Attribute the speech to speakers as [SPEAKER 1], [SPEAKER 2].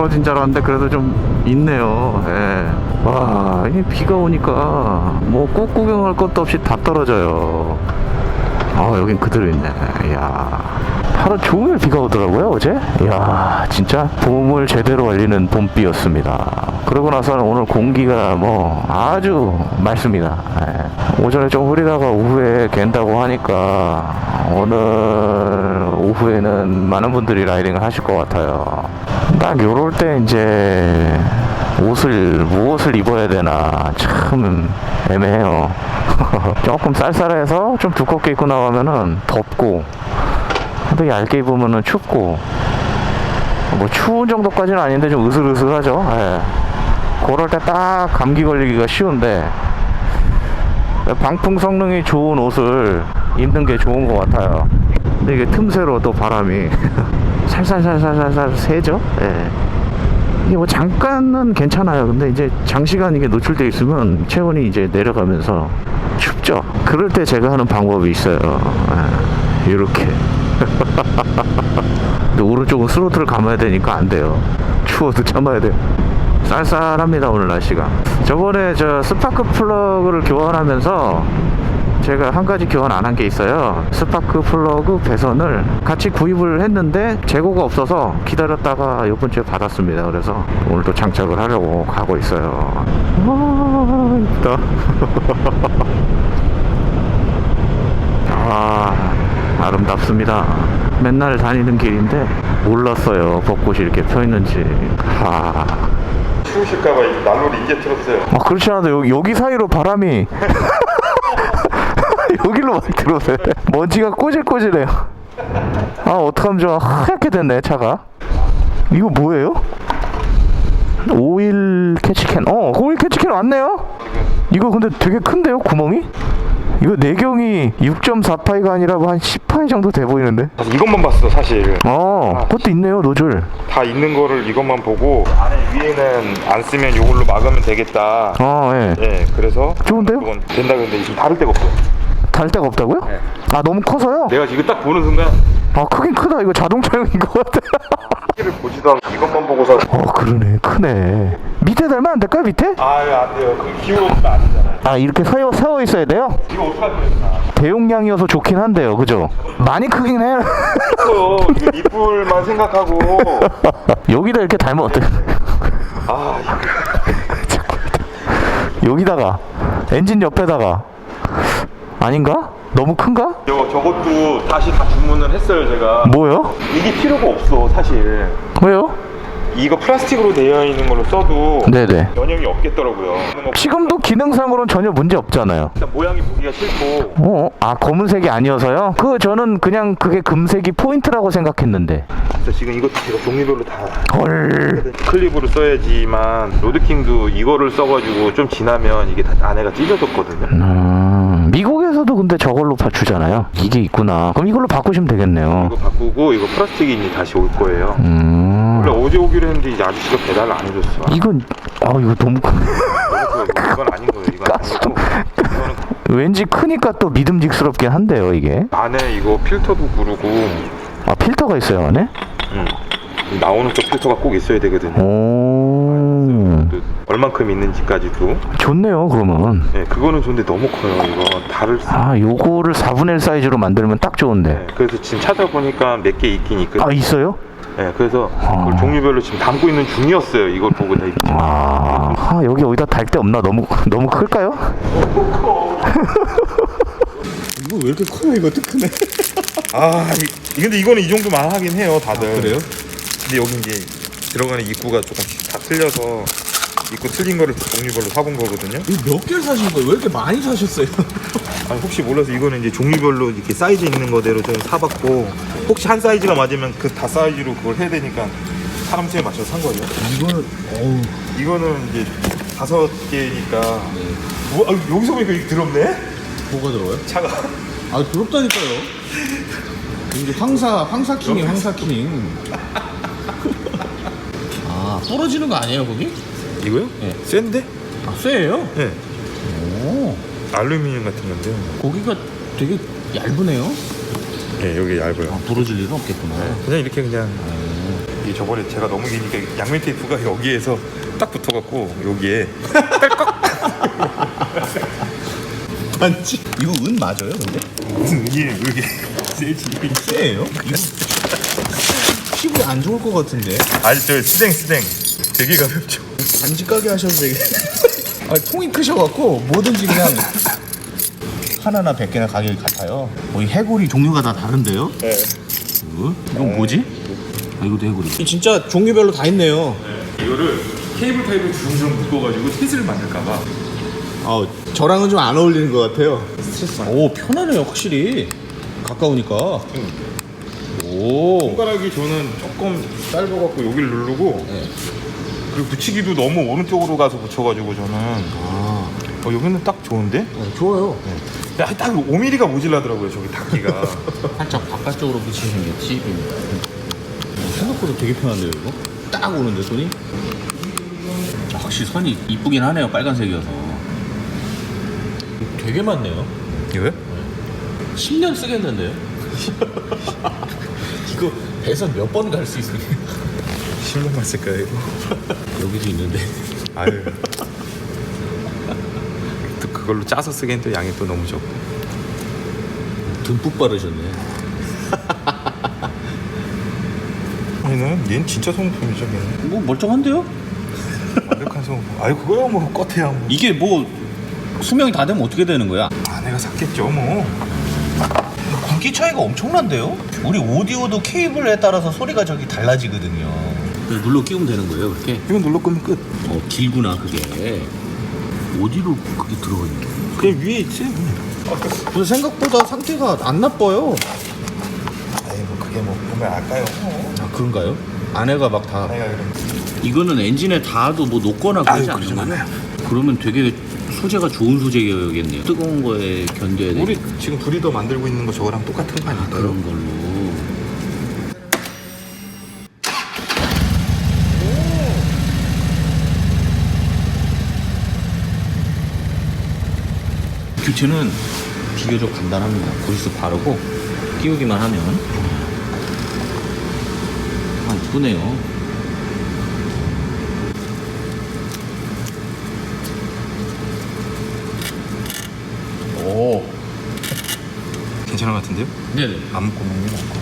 [SPEAKER 1] 떨어진 줄 알았는데 그래도 좀 있네요. 예. 와, 이 비가 오니까 뭐 꽃 구경할 것도 없이 다 떨어져요. 아, 여긴 그대로 있네. 이야. 하루 종일 비가 오더라고요, 어제? 이야, 진짜 봄을 제대로 알리는 봄비였습니다. 그러고 나서는 오늘 공기가 뭐 아주 맑습니다. 예. 오전에 좀 흐리다가 오후에 갠다고 하니까 오늘 오후에는 많은 분들이 라이딩을 하실 것 같아요. 딱 요럴 때 이제 옷을 무엇을 입어야 되나 참 애매해요. 조금 쌀쌀해서 좀 두껍게 입고 나가면은 덥고 또 얇게 입으면은 춥고 뭐 추운 정도까지는 아닌데 좀 으슬으슬하죠. 예. 그럴 때 딱 감기 걸리기가 쉬운데 방풍 성능이 좋은 옷을 입는 게 좋은 것 같아요. 근데 이게 틈새로 또 바람이 살살살살살살 새죠. 예. 이게 뭐 잠깐은 괜찮아요. 근데 이제 장시간 이게 노출돼 있으면 체온이 이제 내려가면서 춥죠. 그럴 때 제가 하는 방법이 있어요. 예. 이렇게. 근데 오른쪽은 스로틀을 감아야 되니까 안 돼요. 추워도 참아야 돼요. 쌀쌀합니다 오늘 날씨가. 저번에 저 스파크 플러그를 교환하면서 제가 한 가지 교환 안 한 게 있어요. 스파크 플러그 배선을 같이 구입을 했는데 재고가 없어서 기다렸다가 이번 주에 받았습니다. 그래서 오늘 또 장착을 하려고 가고 있어요. 와, 이쁘다. 아, 아름답습니다. 맨날 다니는 길인데 몰랐어요. 벚꽃이 이렇게 펴 있는지. 하.
[SPEAKER 2] 추우실까봐 이 난로를 이제 틀었어요.
[SPEAKER 1] 아, 그렇지 않아도 여기, 여기 사이로 바람이 여기로 막 들어오네. 먼지가 꼬질꼬질해요. 아, 어떡하면 좋아. 하얗게 됐네, 차가. 이거 뭐예요? 오일 캐치캔. 어, 오일 캐치캔 왔네요? 이거 근데 되게 큰데요, 구멍이? 이거 내경이 6.4파이가 아니라 한 10파이 정도 돼 보이는데?
[SPEAKER 2] 사실 이것만 봤어 사실.
[SPEAKER 1] 어, 그것도 있네요, 노즐.
[SPEAKER 2] 다 있는 거를 이것만 보고 안에 위에는 안 쓰면 이걸로 막으면 되겠다.
[SPEAKER 1] 어, 예.
[SPEAKER 2] 예, 그래서
[SPEAKER 1] 좋은데요?
[SPEAKER 2] 그건 된다 그랬는데 지금 다를 데가 없어.
[SPEAKER 1] 달 데가 없다고요?
[SPEAKER 2] 네.
[SPEAKER 1] 아, 너무 커서요?
[SPEAKER 2] 내가 지금 딱 보는 순간
[SPEAKER 1] 아, 크긴 크다. 이거 자동차용인 것 같아.
[SPEAKER 2] 키를 보지도 않고 이것만 보고서
[SPEAKER 1] 어 그러네 크네 밑에 달면 안 될까요 밑에?
[SPEAKER 2] 아유 안 돼요. 그 기울어지면 아니잖아요.
[SPEAKER 1] 아 이렇게 세워, 세워 있어야 돼요?
[SPEAKER 2] 이거 거야?
[SPEAKER 1] 대용량이어서 좋긴 한데요 그죠? 많이 크긴 해요.
[SPEAKER 2] 이거 이불만 생각하고
[SPEAKER 1] 여기다 이렇게 달면 어때?
[SPEAKER 2] 아
[SPEAKER 1] 여기다가 엔진 옆에다가 아닌가? 너무 큰가?
[SPEAKER 2] 이거 저것도 다시 다 주문을 했어요 제가.
[SPEAKER 1] 뭐요?
[SPEAKER 2] 이게 필요가 없어 사실.
[SPEAKER 1] 왜요?
[SPEAKER 2] 이거 플라스틱으로 되어 있는 걸로 써도
[SPEAKER 1] 네네
[SPEAKER 2] 변형이 없겠더라고요.
[SPEAKER 1] 지금도 기능상으로는 전혀 문제 없잖아요
[SPEAKER 2] 일단 모양이 보기가 싫고
[SPEAKER 1] 어? 아 검은색이 아니어서요? 그 저는 그냥 그게 금색이 포인트라고 생각했는데
[SPEAKER 2] 그래서 지금 이것도 제가 종류별로 다
[SPEAKER 1] 헐
[SPEAKER 2] 클립으로 써야지만 로드킹도 이거를 써가지고 좀 지나면 이게 다 안에가 찢어졌거든요.
[SPEAKER 1] 음, 미국에서도 근데 저걸로 바- 주잖아요. 이게 있구나. 그럼 이걸로 바꾸시면 되겠네요.
[SPEAKER 2] 이거 바꾸고 이거 플라스틱이 이제 다시 올 거예요.
[SPEAKER 1] 음,
[SPEAKER 2] 원래 어제 오기로 했는데 이제 아저씨가 배달을 안 해줬어. 아,
[SPEAKER 1] 이건 아 이거 너무 큰-
[SPEAKER 2] 이건 아닌 거예요. 이건 아니고 이거는
[SPEAKER 1] 왠지 크니까 또 믿음직스럽긴 한데요 이게.
[SPEAKER 2] 안에 이거 필터도 구르고
[SPEAKER 1] 아 필터가 있어요 안에?
[SPEAKER 2] 음, 나오는 쪽 필터가 꼭 있어야 되거든요.
[SPEAKER 1] 오,
[SPEAKER 2] 또 얼만큼 있는지까지도.
[SPEAKER 1] 좋네요 그러면.
[SPEAKER 2] 네, 그거는 좋은데 너무 커요. 이거 다를 수.
[SPEAKER 1] 아 요거를 4분의 1 사이즈로 만들면 딱 좋은데.
[SPEAKER 2] 네, 그래서 지금 찾아보니까 몇 개 있긴 있거든요.
[SPEAKER 1] 아 있어요?
[SPEAKER 2] 네, 그래서
[SPEAKER 1] 아.
[SPEAKER 2] 그걸 종류별로 지금 담고 있는 중이었어요. 이걸 보고 다 이렇게.
[SPEAKER 1] 아, 아, 여기 어디다 달 데 없나? 너무 너무 클까요?
[SPEAKER 3] 이거 왜 이렇게 커요? 이것도 크네.
[SPEAKER 2] 아, 이, 근데 이거는 이 정도만 하긴 해요, 다들.
[SPEAKER 3] 아, 그래요?
[SPEAKER 2] 근데 여기 이제 들어가는 입구가 조금씩 다 틀려서 입구 틀린 거를 종류별로 사본 거거든요.
[SPEAKER 3] 이거 몇 개를 사신 거예요? 왜 이렇게 많이 사셨어요?
[SPEAKER 2] 아니, 혹시 몰라서 이거는 이제 종류별로 이렇게 사이즈 있는 거대로 좀 사봤고 혹시 한 사이즈가 맞으면 그 다 사이즈로 그걸 해야 되니까 사람 수에 맞춰서 산 거죠.
[SPEAKER 3] 이거는 어우
[SPEAKER 2] 이거는 이제 다섯 개니까 뭐, 아, 여기서 보니까 이게 더럽네?
[SPEAKER 3] 뭐가 들어가요?
[SPEAKER 2] 차가
[SPEAKER 3] 아 부럽다니까요. 이게 황사 황사킹이 황사킹. 아 부러지는 거 아니에요 거기?
[SPEAKER 2] 이거요?
[SPEAKER 3] 네.
[SPEAKER 2] 센데?
[SPEAKER 3] 아 쇠예요?
[SPEAKER 2] 네.
[SPEAKER 3] 오
[SPEAKER 2] 알루미늄 같은 건데.
[SPEAKER 3] 고기가 되게 얇으네요.
[SPEAKER 2] 네, 여기 얇아요.
[SPEAKER 3] 아 부러질 일은 없겠구나.
[SPEAKER 2] 그냥 이렇게 그냥 이게 저번에 제가 너무 기니까 양면 테이프가 여기에서 딱 붙어갖고 여기에
[SPEAKER 3] 반지. 이거 은 맞아요, 근데?
[SPEAKER 2] 무슨 은이에요 이게 세지
[SPEAKER 3] 세예요? 이거 피부에 안 좋을 것 같은데.
[SPEAKER 2] 아니 저 스댕 스댕 되게 가볍죠
[SPEAKER 3] 반지 가게 하셔도 되겠. 아, 통이 크셔갖고 뭐든지 그냥 하나나 백 개나 가격이 같아요. 거의 해골이 종류가 다 다른데요?
[SPEAKER 2] 네.
[SPEAKER 3] 어? 이건 뭐지? 아, 이것도 해골이. 진짜 종류별로 다 있네요.
[SPEAKER 2] 이거를 케이블 타입을 주렁주렁 묶어가지고 셋을 만들까봐
[SPEAKER 3] 아, 저랑은 좀 안 어울리는 것 같아요. 오, 편하네요, 확실히. 가까우니까. 오.
[SPEAKER 2] 손가락이 저는 조금 짧아갖고 여기를 누르고
[SPEAKER 3] 네.
[SPEAKER 2] 그리고 붙이기도 너무 오른쪽으로 가서 붙여가지고 저는
[SPEAKER 3] 아,
[SPEAKER 2] 어, 여기는 딱 좋은데?
[SPEAKER 3] 네, 좋아요.
[SPEAKER 2] 야, 딱 5mm가 모질라더라고요 저기 닫기가
[SPEAKER 3] 살짝 바깥쪽으로 붙이시는 게 팁입니다. 생각보다 되게 편한데요, 이거? 딱 오는데, 손이? 아, 확실히 선이 이쁘긴 하네요, 빨간색이어서. 되게 많네요.
[SPEAKER 2] 이거요?
[SPEAKER 3] 10년 쓰겠는데요? 이거 배선 몇 번 갈 수 있어요?
[SPEAKER 2] 10년만 쓸까요 이거?
[SPEAKER 3] 여기도 있는데.
[SPEAKER 2] 아유 또 그걸로 짜서 쓰기엔 또 양이 또 너무 적고
[SPEAKER 3] 듬뿍 바르셨네.
[SPEAKER 2] 얘는 얘는 진짜 소모품이죠 얘는
[SPEAKER 3] 뭐 멀쩡한데요?
[SPEAKER 2] 완벽한 소모품 아유 그거야 뭐 껐해야 뭐
[SPEAKER 3] 이게 뭐 수명이 다 되면 어떻게 되는 거야?
[SPEAKER 2] 아, 내가 샀겠죠 뭐
[SPEAKER 3] 굵기 차이가 엄청난데요? 우리 오디오도 케이블에 따라서 소리가 저기 달라지거든요. 눌러 끼우면 되는 거예요, 그렇게?
[SPEAKER 2] 이건 눌러 끄면 끝
[SPEAKER 3] 어, 길구나, 그게. 어디로 그게 들어가 있는 거야?
[SPEAKER 2] 그냥 위에 있지
[SPEAKER 3] 근데 생각보다 상태가 안 나빠요.
[SPEAKER 2] 아이 뭐 그게 뭐 보면 알까요
[SPEAKER 3] 아, 그런가요? 안에가 막 다.
[SPEAKER 2] 내가
[SPEAKER 3] 이거는 엔진에 닿아도 뭐 녹거나 그러지
[SPEAKER 2] 아유, 그러지
[SPEAKER 3] 거예요? 그러면 되게 소재가 좋은 소재겠네요. 뜨거운 거에 견뎌야 돼.
[SPEAKER 2] 우리 지금 둘이 더 만들고 있는 거 저거랑 똑같은 거 아닐까요?
[SPEAKER 3] 그런 걸로. 교체는 비교적 간단합니다. 그리스 바르고 끼우기만 하면 아 이쁘네요. 오,
[SPEAKER 2] 괜찮은 것 같은데요?
[SPEAKER 3] 네네.
[SPEAKER 2] 게 나을 것 같아요